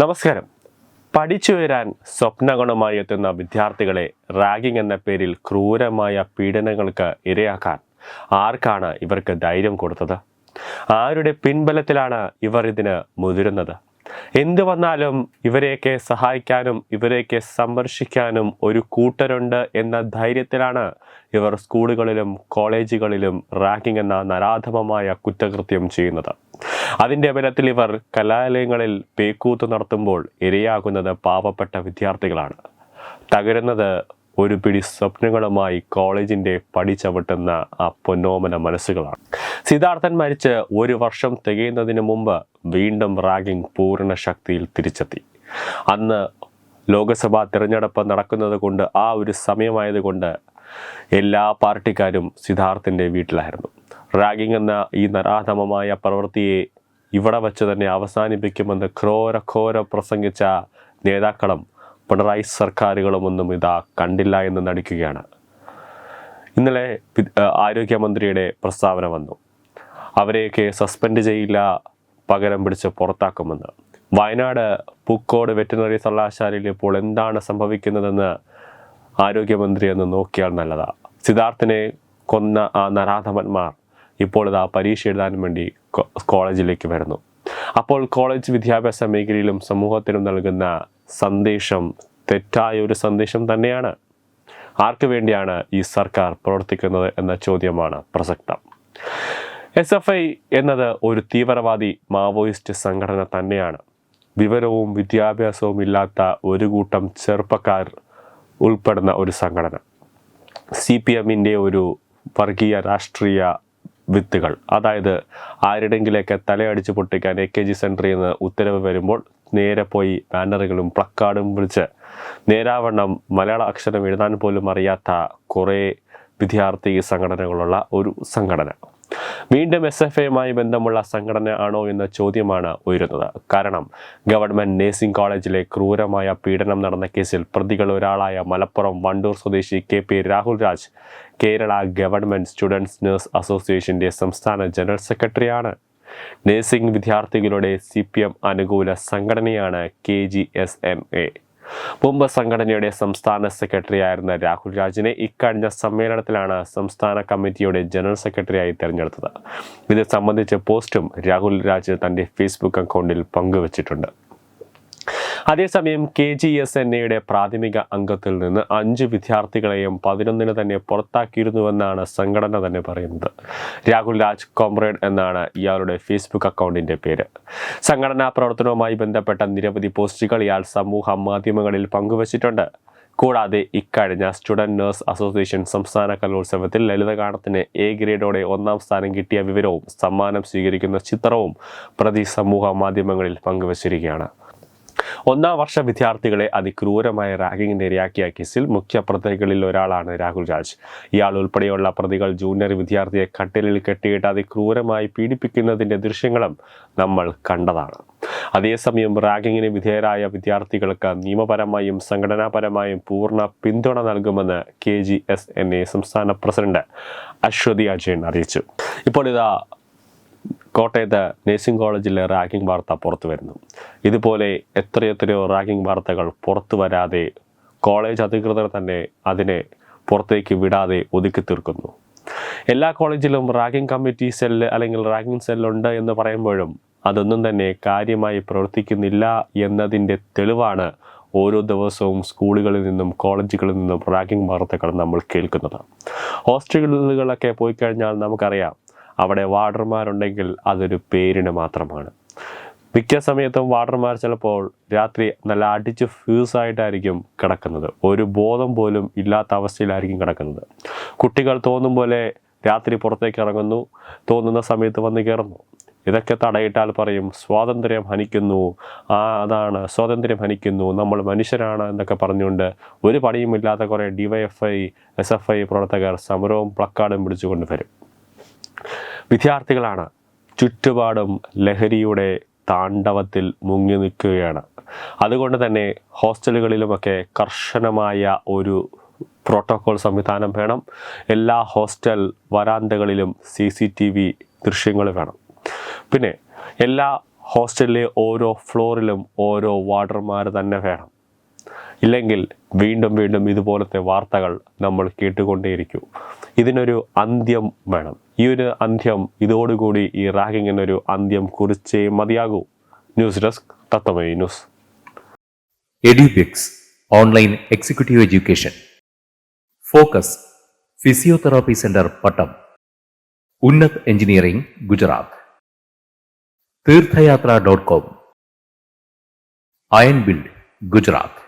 നമസ്കാരം. പഠിച്ചു വരാൻ സ്വപ്നഗുണമായി എത്തുന്ന വിദ്യാർത്ഥികളെ റാഗിംഗ് എന്ന പേരിൽ ക്രൂരമായ പീഡനങ്ങൾക്ക് ഇരയാക്കാൻ ആർക്കാണ് ഇവർക്ക് ധൈര്യം കൊടുത്തത്? ആരുടെ പിൻബലത്തിലാണ് ഇവർ ഇതിന് മുതിരുന്നത്? എന്തു വന്നാലും ഇവരെയൊക്കെ സഹായിക്കാനും ഇവരെയൊക്കെ സംരക്ഷിക്കാനും ഒരു കൂട്ടരുണ്ട് എന്ന ധൈര്യത്തിലാണ് ഇവർ സ്കൂളുകളിലും കോളേജുകളിലും റാഗിംഗ് എന്ന നരാധമമായ കുറ്റകൃത്യം ചെയ്യുന്നത്. അതിന്റെ ബലത്തിൽ ഇവർ കലാലയങ്ങളിൽ പേക്കൂത്ത് നടത്തുമ്പോൾ ഇരയാകുന്നത് പാവപ്പെട്ട വിദ്യാർത്ഥികളാണ്. തകരുന്നത് ഒരു പിടി സ്വപ്നങ്ങളുമായി കോളേജിന്റെ പടി ചവിട്ടുന്ന ആ പൊന്നോമന മനസ്സുകളാണ്. സിദ്ധാർത്ഥൻ മരിച്ച് ഒരു വർഷം തികയുന്നതിന് മുമ്പ് വീണ്ടും റാഗിംഗ് പൂർണ ശക്തിയിൽ തിരിച്ചെത്തി. അന്ന് ലോക്സഭാ തിരഞ്ഞെടുപ്പ് നടക്കുന്നത് കൊണ്ട് ആ ഒരു സമയമായതുകൊണ്ട് എല്ലാ പാർട്ടിക്കാരും സിദ്ധാർത്ഥിന്റെ വീട്ടിലായിരുന്നു. റാഗിംഗ് എന്ന ഈ നരാധമമായ പ്രവൃത്തിയെ ഇവിടെ വച്ച് തന്നെ അവസാനിപ്പിക്കുമെന്ന് ഘോര ഘോര പ്രസംഗിച്ച നേതാക്കളും പിണറായി സർക്കാരുകളുമൊന്നും ഇതാ കണ്ടില്ല എന്ന് നടിക്കുകയാണ്. ഇന്നലെ ആരോഗ്യമന്ത്രിയുടെ പ്രസ്താവന വന്നു. അവരെയൊക്കെ സസ്പെൻഡ് ചെയ്യില്ല പകരം പിടിച്ച് പുറത്താക്കുമെന്ന്. വയനാട് പൂക്കോട് വെറ്റിനറി സർവകലാശാലയിൽ ഇപ്പോൾ എന്താണ് സംഭവിക്കുന്നതെന്ന് ആരോഗ്യമന്ത്രി എന്ന് നോക്കിയാൽ നല്ലതാ. സിദ്ധാർത്ഥിനെ കൊന്ന ആ നരാധമന്മാർ ഇപ്പോൾ ഇത് ആ പരീക്ഷ എഴുതാൻ വേണ്ടി കോളേജിലേക്ക് വരുന്നു. അപ്പോൾ കോളേജ് വിദ്യാഭ്യാസ മേഖലയിലും സമൂഹത്തിനും നൽകുന്ന സന്ദേശം തെറ്റായ ഒരു സന്ദേശം തന്നെയാണ്. ആർക്കു വേണ്ടിയാണ് ഈ സർക്കാർ പ്രവർത്തിക്കുന്നത് എന്ന ചോദ്യമാണ് പ്രസക്തം. എസ് എഫ് ഐ എന്നത് ഒരു തീവ്രവാദി മാവോയിസ്റ്റ് സംഘടന തന്നെയാണ്. വിവരവും വിദ്യാഭ്യാസവും ഇല്ലാത്ത ഒരു കൂട്ടം ചെറുപ്പക്കാർ ഉൾപ്പെടുന്ന ഒരു സംഘടന. സി പി എമ്മിന്റെ ഒരു വർഗീയ രാഷ്ട്രീയ വിത്തുകൾ. അതായത് ആരുടെങ്കിലേക്ക് തലയടിച്ച് പൊട്ടിക്കാൻ എ കെ ജി സെന്ററിൽ നിന്ന് ഉത്തരവ് വരുമ്പോൾ നേരെ പോയി ബാനറുകളും പ്ലക്കാർഡും വിളിച്ച് നേരാവണ്ണം മലയാള അക്ഷരം എഴുതാൻ പോലും അറിയാത്ത കുറേ വിദ്യാർത്ഥി സംഘടനകളുള്ള ഒരു സംഘടന. വീണ്ടും എസ് എഫ് എമായി ബന്ധമുള്ള സംഘടന ആണോ എന്ന ചോദ്യമാണ് ഉയരുന്നത്. കാരണം ഗവൺമെന്റ് നേഴ്സിംഗ് കോളേജിലെ ക്രൂരമായ പീഡനം നടന്ന കേസിൽ പ്രതികൾ ഒരാളായ മലപ്പുറം വണ്ടൂർ സ്വദേശി K P Rahul Raj Kerala government students nurse അസോസിയേഷന്റെ സംസ്ഥാന ജനറൽ സെക്രട്ടറിയാണ്. നഴ്സിംഗ് വിദ്യാർത്ഥികളുടെ സി പി എം അനുകൂല സംഘടനയാണ് K G S M A. മുമ്പ് സംഘടനയുടെ സംസ്ഥാന സെക്രട്ടറി ആയിരുന്ന രാഹുൽ രാജിനെ ഇക്കഴിഞ്ഞ സമ്മേളനത്തിലാണ് സംസ്ഥാന കമ്മിറ്റിയുടെ ജനറൽ സെക്രട്ടറിയായി തെരഞ്ഞെടുത്തത്. ഇത് സംബന്ധിച്ച പോസ്റ്റും രാഹുൽ രാജ് തന്റെ ഫേസ്ബുക്ക് അക്കൗണ്ടിൽ പങ്കുവച്ചിട്ടുണ്ട്. അതേസമയം കെ ജി എസ് എൻ എയുടെ പ്രാഥമിക അംഗത്തിൽ നിന്ന് അഞ്ച് വിദ്യാർത്ഥികളെയും പതിനൊന്നിന് തന്നെ പുറത്താക്കിയിരുന്നുവെന്നാണ് സംഘടന തന്നെ പറയുന്നത്. രാഹുൽ രാജ് കോമ്രേഡ് എന്നാണ് ഇയാളുടെ ഫേസ്ബുക്ക് അക്കൗണ്ടിന്റെ പേര്. സംഘടനാ പ്രവർത്തനവുമായി ബന്ധപ്പെട്ട നിരവധി പോസ്റ്റുകൾ ഇയാൾ സമൂഹ മാധ്യമങ്ങളിൽ പങ്കുവച്ചിട്ടുണ്ട്. കൂടാതെ ഇക്കഴിഞ്ഞ സ്റ്റുഡന്റ് നേഴ്സ് അസോസിയേഷൻ സംസ്ഥാന കലോത്സവത്തിൽ ലളിതഗാനത്തിന് എ ഗ്രേഡോടെ ഒന്നാം സ്ഥാനം കിട്ടിയ വിവരവും സമ്മാനം സ്വീകരിക്കുന്ന ചിത്രവും പ്രതി സമൂഹ മാധ്യമങ്ങളിൽ പങ്കുവച്ചിരിക്കുകയാണ്. ഒന്നാം വർഷ വിദ്യാർത്ഥികളെ അതിക്രൂരമായ റാഗിങ്ങിന്റെ ഇരയാക്കിയ കേസിൽ മുഖ്യ പ്രതികളിൽ ഒരാളാണ് രാഹുൽ രാജ്. ഇയാൾ ഉൾപ്പെടെയുള്ള പ്രതികൾ ജൂനിയർ വിദ്യാർത്ഥിയെ കട്ടിലിൽ കെട്ടിയിട്ട് അതിക്രൂരമായി പീഡിപ്പിക്കുന്നതിന്റെ ദൃശ്യങ്ങളും നമ്മൾ കണ്ടതാണ്. അതേസമയം റാഗിങ്ങിന് വിധേയരായ വിദ്യാർത്ഥികൾക്ക് നിയമപരമായും സംഘടനാപരമായും പൂർണ പിന്തുണ നൽകുമെന്ന് K G S N A സംസ്ഥാന പ്രസിഡന്റ് അശ്വതി അജയൻ അറിയിച്ചു. ഇപ്പോൾ ഇതാ കോട്ടയത്ത് നഴ്സിംഗ് കോളേജിലെ റാഗിംഗ് വാർത്ത പുറത്തു വരുന്നു. ഇതുപോലെ എത്രയെത്രയോ റാഗിംഗ് വാർത്തകൾ പുറത്തു വരാതെ കോളേജ് അധികൃതർ തന്നെ അതിനെ പുറത്തേക്ക് വിടാതെ ഒതുക്കി തീർക്കുന്നു. എല്ലാ കോളേജിലും റാഗിംഗ് കമ്മിറ്റി സെല്ല് അല്ലെങ്കിൽ റാഗിംഗ് സെല്ലുണ്ട് എന്ന് പറയുമ്പോഴും അതൊന്നും തന്നെ കാര്യമായി പ്രവർത്തിക്കുന്നില്ല എന്നതിന്റെ തെളിവാണ് ഓരോ ദിവസവും സ്കൂളുകളിൽ നിന്നും കോളേജുകളിൽ നിന്നും റാഗിംഗ് വാർത്തകൾ നമ്മൾ കേൾക്കുന്നത്. ഹോസ്റ്റലുകളൊക്കെ പോയി കഴിഞ്ഞാൽ നമുക്കറിയാം അവിടെ വാർഡർമാരുണ്ടെങ്കിൽ അതൊരു പേരിന് മാത്രമാണ്. മിക്ക സമയത്തും വാർഡർമാർ ചിലപ്പോൾ രാത്രി നല്ല അടിച്ച് ഫ്യൂസായിട്ടായിരിക്കും കിടക്കുന്നത്. ഒരു ബോധം പോലും ഇല്ലാത്ത അവസ്ഥയിലായിരിക്കും കിടക്കുന്നത്. കുട്ടികൾ തോന്നും പോലെ രാത്രി പുറത്തേക്ക് ഇറങ്ങുന്നു തോന്നുന്ന സമയത്ത് വന്ന് കയറുന്നു. ഇതൊക്കെ തടയിട്ടാൽ പറയും സ്വാതന്ത്ര്യം ഹനിക്കുന്നു ആ അതാണ് സ്വാതന്ത്ര്യം ഹനിക്കുന്നു നമ്മൾ മനുഷ്യരാണ് എന്നൊക്കെ പറഞ്ഞുകൊണ്ട് ഒരു പണിയുമില്ലാത്ത കുറേ ഡിവൈഎഫ്ഐ എസ് എഫ് ഐ പ്രവർത്തകർ സമരവും പ്ലക്കാർഡും പിടിച്ചുകൊണ്ട് വരും. വിദ്യാർത്ഥികളാണ്. ചുറ്റുപാടും ലഹരിയുടെ താണ്ഡവത്തിൽ മുങ്ങി നിൽക്കുകയാണ്. അതുകൊണ്ട് തന്നെ ഹോസ്റ്റലുകളിലുമൊക്കെ കർശനമായ ഒരു പ്രോട്ടോകോൾ സംവിധാനം വേണം. എല്ലാ ഹോസ്റ്റൽ വരാന്തകളിലും സി സി ടി വി ദൃശ്യങ്ങൾ വേണം. പിന്നെ എല്ലാ ഹോസ്റ്റലിലെ ഓരോ ഫ്ലോറിലും ഓരോ വാർഡർമാർ തന്നെ വേണം. ഇല്ലെങ്കിൽ വീണ്ടും വീണ്ടും ഇതുപോലത്തെ വാർത്തകൾ നമ്മൾ കേട്ടുകൊണ്ടേയിരിക്കും. ഇതിനൊരു അന്ത്യം വേണം. ഈ ഒരു അന്ത്യം ഇതോടുകൂടി ഈ റാഗിങ്ങിനൊരു അന്ത്യം കുറിച്ചേ മതിയാകൂ. News desk Thathamai news. Edubix online executive education. Focus physiotherapy centre Pattom. Unnath engineering Gujarat. Theerthayathra dot com. Iron build Gujarat.